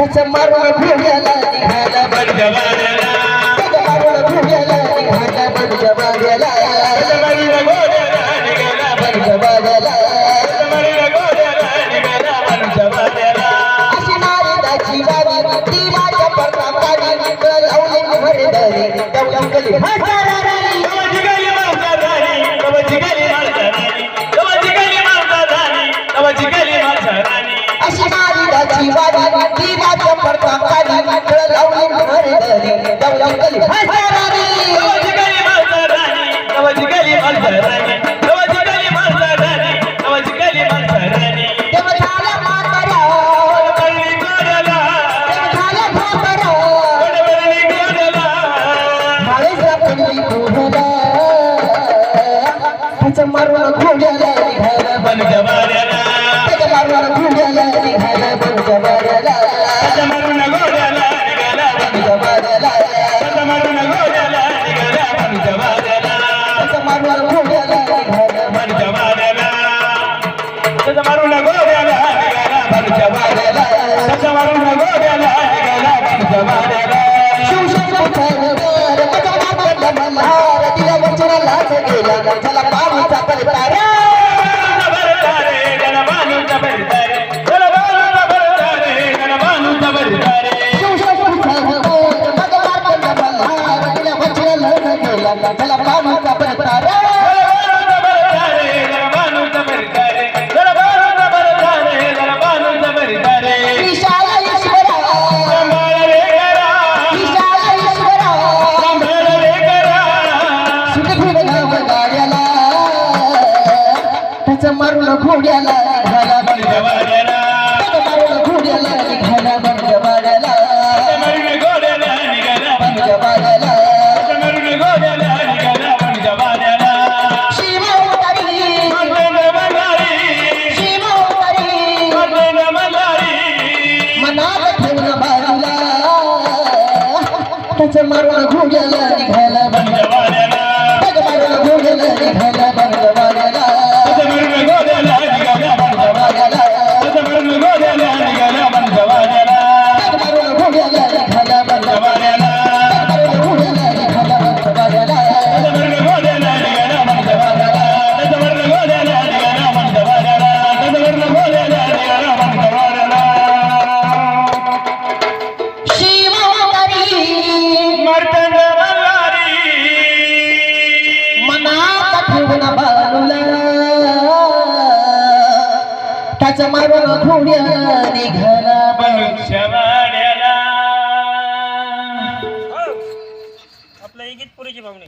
त्याचं मारून घोड्याला निघाला बडजबाऱ्याला त्याचं मारून घोड्याला निघाला बडच्या बाब्याला अशी नारदाची वारी ती माझ्या प्रतापाने लावली भरदारी दौलगली हजारारी नारदाची वारी Hey, मारून घोड्याला झाला त्याचं मारून घोड्याला निघाला बंड वाड्याला बंड वाड्याला शिवतारी शिवतारी मनात ठेवून बाजूला त्याचं मारून घोड्याला निघाला त्याचं मारून घोड्याला निघाला आपलं एक पुरीची भावने